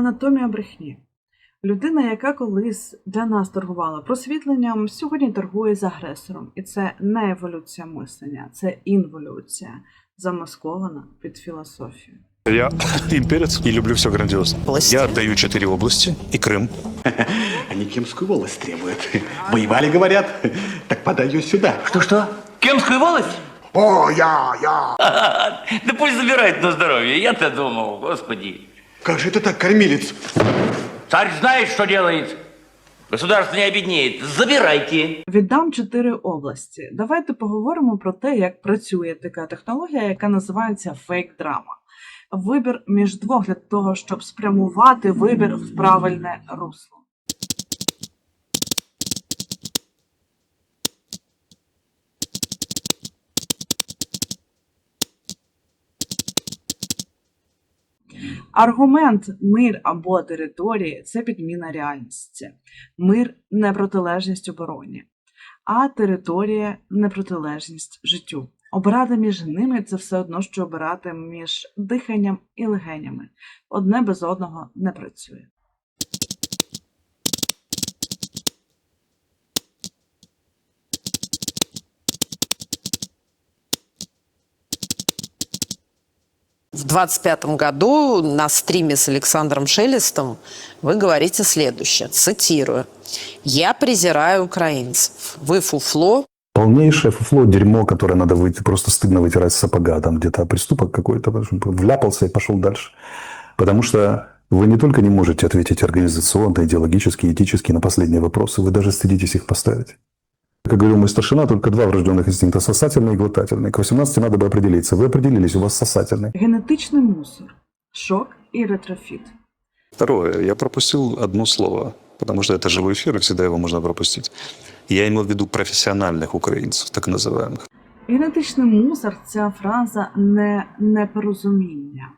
Анатомія брехні. Людина, яка колись для нас торгувала просвітленням, сьогодні торгує з агресором. І це не еволюція мислення, це інволюція, замаскована під філософію. Я имперец и люблю все грандиозно. Области. Я отдаю четыре области и Крым. Они Кемскую волость требуют. Воевали, говорят. Так подай ее сюда. Что-что? Кемскую волость? О, я, я. Да пусть забирает на здоровье. Я-то думал, господи. Как же это так, кормилец? Царь знает, что делает. Государство не обідніє. Забирайте. Віддам чотири області. Давайте поговоримо про те, як працює така технологія, яка називається фейк-драма. Вибір між двох для того, щоб спрямувати вибір в правильне русло. Аргумент мир або території це підміна реальності. Мир не протилежність обороні, а територія не протилежність життю. Обирати між ними це все одно, що обирати між диханням і легенями. Одне без одного не працює. В 25 году на стриме с Александром Шелестом вы говорите следующее, цитирую. «Я презираю украинцев. Вы фуфло, Полнейшее фуфло, дерьмо, которое надо выйти, просто стыдно вытирать с сапога, там где-то преступок какой-то, вляпался и пошел дальше. Потому что вы не только не можете ответить организационно, идеологически, этически на последние вопросы, вы даже стыдитесь их поставить. Как говорил мой старшина, только два врожденных инстинкта – сосательный и глотательный. К 18 надо бы определиться. Вы определились, у вас сосательный. Генетичний мусор, шок і ретрофіт. Второе. Я пропустил одно слово, потому что это живой эфир, и всегда его можно пропустить. Я имел в виду профессиональных украинцев, так называемых. Генетичний мусор ця фраза не непорозуміння.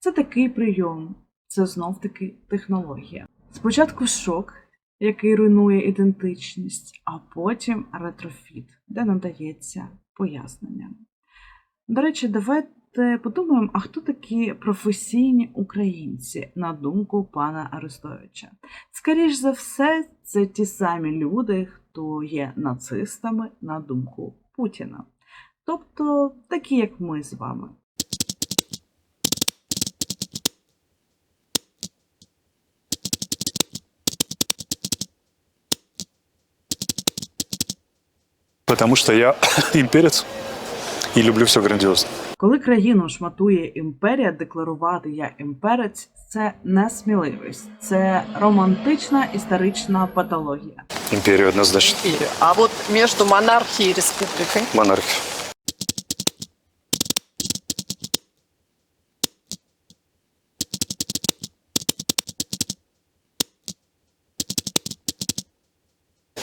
Це такий прийом, це знов таки технологія. Спочатку шок, який руйнує ідентичність, а потім ретрофіт, де надається пояснення. До речі, давайте подумаємо, а хто такі професійні українці, на думку пана Арестовича. Скоріш за все, це ті самі люди, хто є нацистами на думку Путіна. Тобто такі, як ми з вами. Потому что я имперец и люблю все грандиозно. Коли країну шматує імперія, декларувати я імперець це не сміливість, це романтична історична патологія. Империю однозначно. А вот между монархией и республикой. Монархия.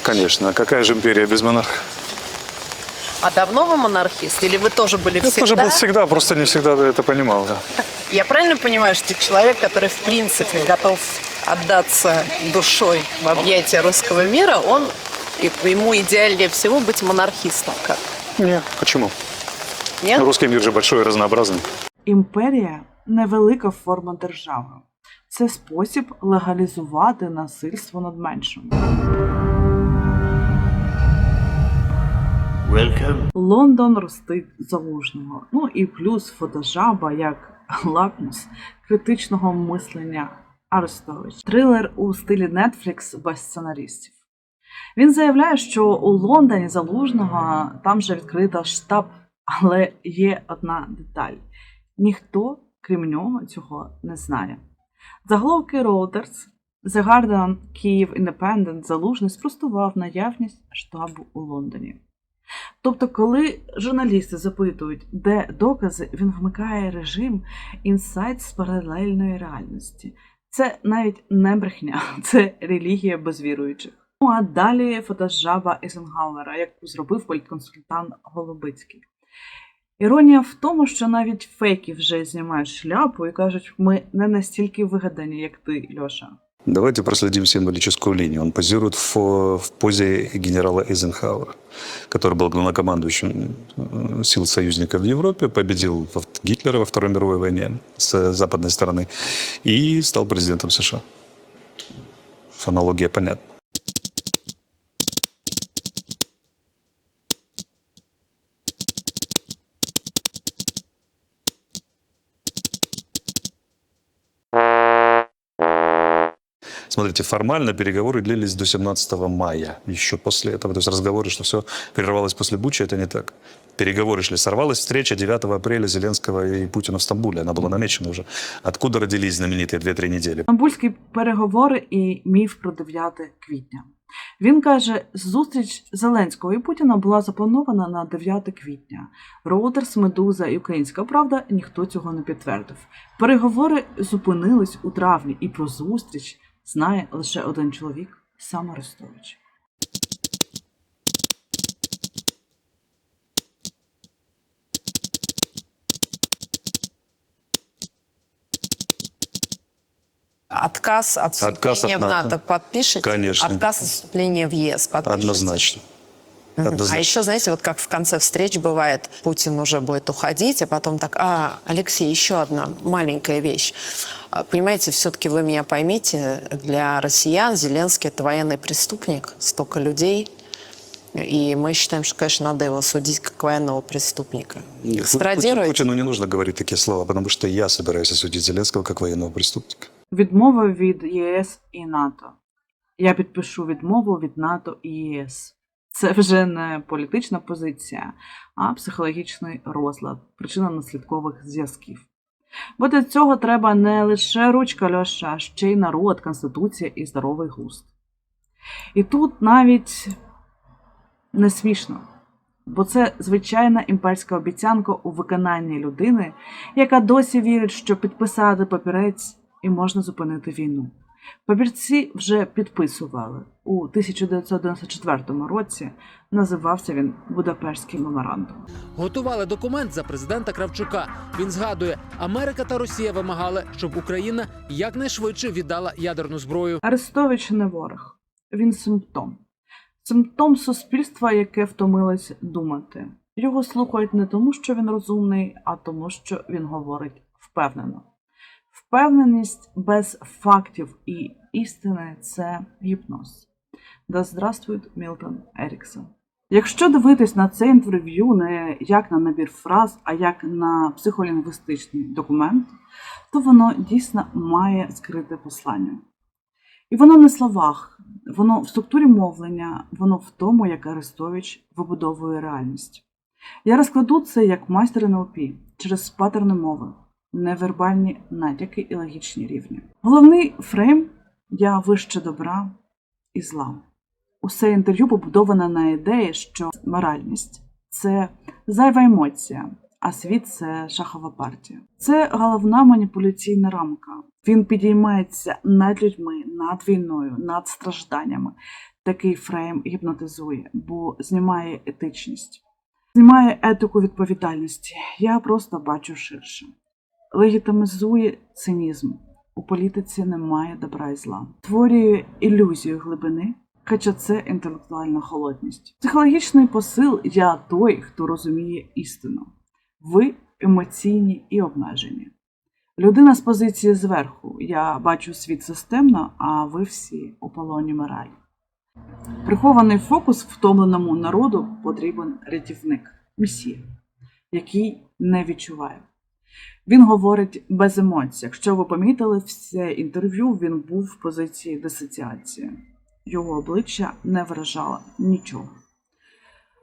Конечно, а какая же империя без монарха? А давно вы монархист? Или вы тоже были Я всегда? тоже был всегда, просто не всегда это понимал. Да. Я правильно понимаю, что человек, который в принципе готов отдаться душой в объятия русского мира, он и ему идеальнее всего быть монархистом. Как? Нет. Почему? Нет? Русский мир же большой и разнообразный. Імперія невелика форма держави. Це спосіб легалізувати насильство над меншим. Welcome. Лондон ростить залужного. Ну і плюс фотожаба як лакмус критичного мислення Арестович. Трилер у стилі Netflix без сценаристів. Він заявляє, що у Лондоні залужного там же відкрита штаб, але є одна деталь: ніхто, крім нього, цього не знає. Заголовки Reuters, The Guardian, Київ Independent залужний спростував наявність штабу у Лондоні. Тобто, коли журналісти запитують, де докази, він вмикає режим інсайт з паралельної реальності. Це навіть не брехня, це релігія безвіруючих. Ну а далі фотожаба Ейзенгауера, як зробив політконсультант Голубицький. Іронія в тому, що навіть фейки вже знімають шляпу і кажуть, ми не настільки вигадані, як ти, Льоша. Давайте проследим символическую линию. Он позирует в, в позе генерала Эйзенхауэра, который был главнокомандующим э, сил союзников в Европе, победил Гитлера во Второй мировой войне с западной стороны и стал президентом США. Аналогия понятна. Смотрите, формально переговоры длились до 17 мая, еще после этого. То есть разговоры, что все прервалось после Бучи, это не так. Переговоры шли. Сорвалась встреча 9 апреля Зеленского и Путина в Стамбуле. Она была намечена уже. Откуда родились знаменитые 2-3 недели? Стамбульські переговори і міф про 9 квітня. Він каже, зустріч Зеленського і Путіна була запланована на 9 квітня. Роутерс, Медуза і Українська Правда ніхто цього не підтвердив. Переговори зупинились у травні, і про зустріч знає лише один чоловік сам Арестович. Отказ от Отказ вступления от в НАТО. НАТО подпишете? Конечно. Отказ от вступления в ЕС подпишете? Однозначно. Мгм. Однозначно. А еще, знаете, вот как в конце встреч бывает, Путин уже будет уходить, а потом так, а, Алексей, еще одна маленькая вещь. А, Понимаете, все-таки вы меня поймите, для россиян Зеленский это военный преступник, столько людей, и мы считаем, что, конечно, надо его судить как военного преступника. Нет, Пу- Страдируете? Путину не нужно говорить такие слова, потому что я собираюсь осудить Зеленского как военного преступника. Відмова від ЄС і НАТО. Я підпишу відмову від НАТО і ЄС. Це вже не політична позиція, а психологічний розлад, причина наслідкових зв'язків. Бо для цього треба не лише ручка Льоша, ще й народ, конституція і здоровий густ. І тут навіть не смішно, бо це звичайна імперська обіцянка у виконанні людини, яка досі вірить, що підписати папірець і можна зупинити війну. Папірці вже підписували у 1994 році. Називався він Будапештський меморандум. Готували документ за президента Кравчука. Він згадує, Америка та Росія вимагали, щоб Україна якнайшвидше віддала ядерну зброю. Арестович не ворог, він симптом. Симптом суспільства, яке втомилось думати. Його слухають не тому, що він розумний, а тому, що він говорить впевнено. Впевненість без фактів і істини це гіпноз. Да здравствует Мілтон Еріксон. Якщо дивитись на це інтерв'ю не як на набір фраз, а як на психолінгвістичний документ, то воно дійсно має скрите послання. І воно не в словах, воно в структурі мовлення, воно в тому, як Арестович вибудовує реальність. Я розкладу це як майстер НЛП через паттерни мови, невербальні натяки і логічні рівні. Головний фрейм я вище добра і зла. Усе інтерв'ю побудоване на ідеї, що моральність це зайва емоція, а світ це шахова партія. Це головна маніпуляційна рамка. Він підіймається над людьми, над війною, над стражданнями. Такий фрейм гіпнотизує, бо знімає етичність, знімає етику відповідальності. Я просто бачу ширше. Легітимізує цинізм. У політиці немає добра і зла. Створює ілюзію глибини, хоча це інтелектуальна холодність. Психологічний посил я той, хто розуміє істину. Ви емоційні і обмежені. Людина з позиції зверху. Я бачу світ системно, а ви всі у полоні моралі. Прихований фокус втомленому народу потрібен рятівник, месія, який не відчуває. Він говорить без емоцій. Якщо ви помітили все інтерв'ю, він був в позиції дисоціації. Його обличчя не виражало нічого.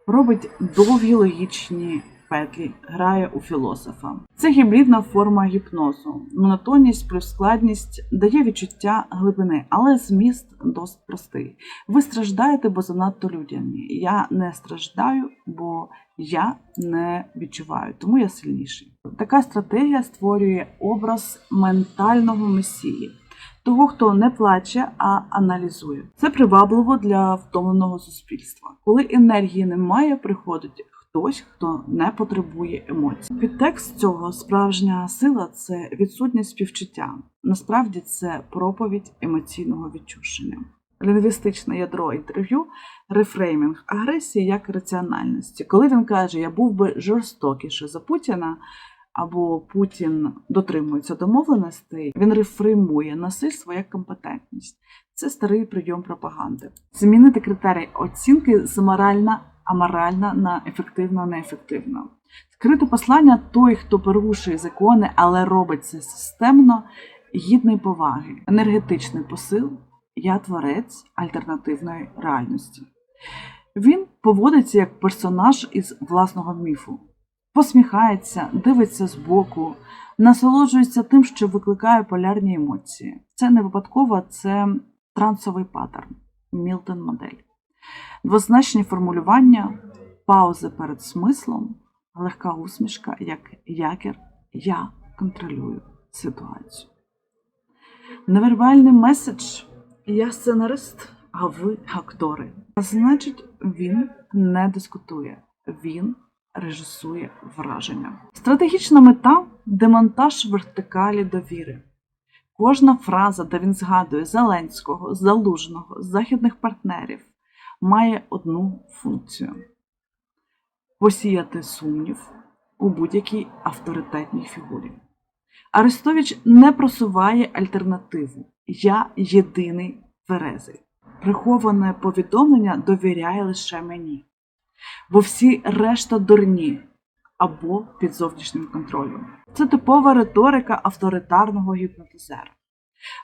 Робить довгі логічні петлі, грає у філософа. Це гібридна форма гіпнозу. Монотонність плюс складність дає відчуття глибини, але зміст досить простий. Ви страждаєте, бо занадто людяні. Я не страждаю, бо я не відчуваю, тому я сильніший. Така стратегія створює образ ментального месії, того, хто не плаче, а аналізує. Це привабливо для втомленого суспільства. Коли енергії немає, приходить хтось, хто не потребує емоцій. Підтекст цього справжня сила це відсутність співчуття. Насправді це проповідь емоційного відчуження. Лінгвістичне ядро інтерв'ю рефреймінг агресії як раціональності. Коли він каже, я був би жорстокіше за Путіна, або Путін дотримується домовленостей, він рефреймує насильство як компетентність. Це старий прийом пропаганди. Змінити критерій оцінки з моральна аморальна на ефективно неефективно. Скрити послання той, хто порушує закони, але робить це системно, гідний поваги, енергетичний посил. Я творець альтернативної реальності. Він поводиться як персонаж із власного міфу, посміхається, дивиться збоку, насолоджується тим, що викликає полярні емоції. Це не випадково, це трансовий паттерн, Мілтон модель. Двозначні формулювання, паузи перед смислом, легка усмішка, як якір Я контролюю ситуацію. Невербальний меседж Я сценарист, а ви актори. А значить, він не дискутує, він режисує враження. Стратегічна мета демонтаж вертикалі довіри. Кожна фраза, де він згадує Зеленського, Залужного, західних партнерів, має одну функцію посіяти сумнів у будь-якій авторитетній фігурі. Арестович не просуває альтернативу. Я єдиний тверезий. Приховане повідомлення довіряє лише мені, бо всі решта дурні або під зовнішнім контролем. Це типова риторика авторитарного гіпнотизера.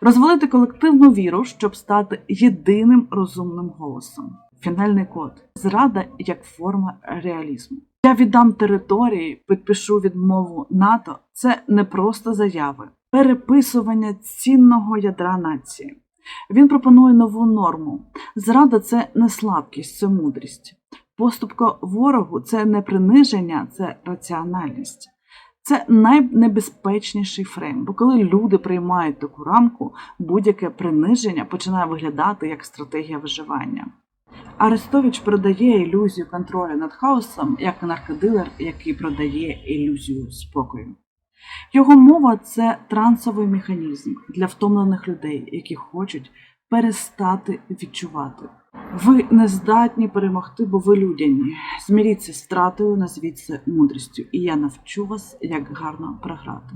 Розвалити колективну віру, щоб стати єдиним розумним голосом. Фінальний код зрада як форма реалізму. Я віддам території, підпишу відмову НАТО. Це не просто заяви, переписування цінного ядра нації. Він пропонує нову норму. Зрада це не слабкість, це мудрість. Поступка ворогу це не приниження, це раціональність. Це найнебезпечніший фрейм, бо коли люди приймають таку рамку, будь-яке приниження починає виглядати як стратегія виживання. Арестович продає ілюзію контролю над хаосом як наркодилер, який продає ілюзію спокою. Його мова це трансовий механізм для втомлених людей, які хочуть перестати відчувати. Ви не здатні перемогти, бо ви людяні. Зміріться з втратою, назвіть це мудрістю, і я навчу вас, як гарно програти.